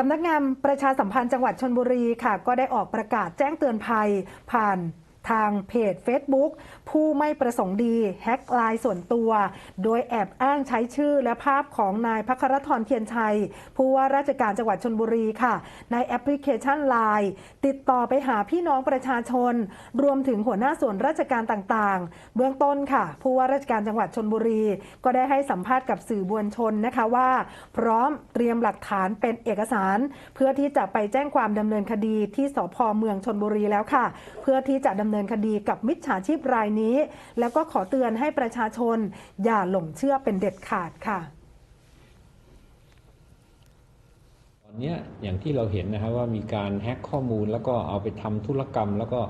สำนักงานประชาสัมพันธ์จังหวัดชนบุรีค่ะ ก็ได้ออกประกาศแจ้งเตือนภัยผ่าน ทางเพจ Facebook ผู้ไม่ประสงค์ดีแฮ็กไลน์ส่วนตัว โดยแอบอ้างใช้ชื่อและภาพของนายพัครทรเทียนชัย ผู้ว่าราชการจังหวัดชนบุรีค่ะ ในแอปพลิเคชัน Line ติดต่อไปหาพี่น้องประชาชน รวมถึงหัวหน้าส่วนราชการต่างๆ เบื้องต้นค่ะ ผู้ว่าราชการจังหวัดชนบุรี ก็ได้ให้สัมภาษณ์กับสื่อมวลชนนะคะว่า พร้อมเตรียมหลักฐานเป็นเอกสาร เพื่อที่จะไปแจ้งความดำเนินคดีที่สพเมืองชนบุรีแล้วค่ะ เพื่อที่จะดำเนินคดีกับมิจฉาชีพรายนี้ แล้วก็ขอเตือนให้ประชาชน อย่าหลงเชื่อเป็นเด็ดขาดค่ะตอนนี้อย่างที่เราเห็นนะครับว่ามีการแฮ็กข้อมูลแล้วก็เอาไปทำธุรกรรม แล้วก็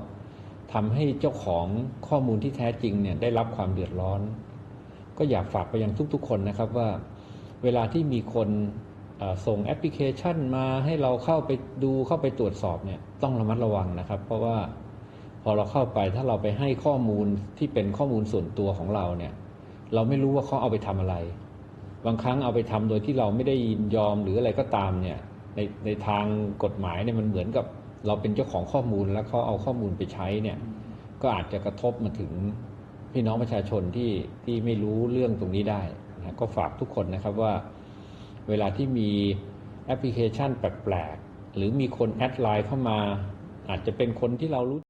ทำให้เจ้าของข้อมูลที่แท้จริงเนี่ยได้รับความเดือดร้อน ก็อยากฝากไปยังทุกๆ คนนะครับว่าเวลาที่มีคนส่งแอปพลิเคชันมาให้เราเข้าไปดูเข้าไปตรวจสอบเนี่ยต้องระมัดระวังนะครับ เพราะว่า อเราเข้าไปถ้าเราไปให้ข้อมูลที่เป็นข้อมูลส่วนตัวของเราเนี่ย เราไม่รู้ว่าเขาเอาไปทำอะไร บางครั้งเอาไปทำโดยที่เราไม่ได้ยินยอมหรืออะไรก็ตามเนี่ยในในทางกฎหมายเนี่ยมันเหมือนกับเราเป็นเจ้าของข้อมูลแล้วเขาเอาข้อมูลไปใช้เนี่ยก็อาจจะกระทบมาถึงพี่น้องประชาชนที่ที่ไม่รู้เรื่องตรงนี้ได้นะก็ฝากทุกคนนะครับว่า เวลาที่มีแอปพลิเคชันแปลกๆ หรือมีคนแอดไลน์เข้ามา อาจจะเป็นคนที่เรารู้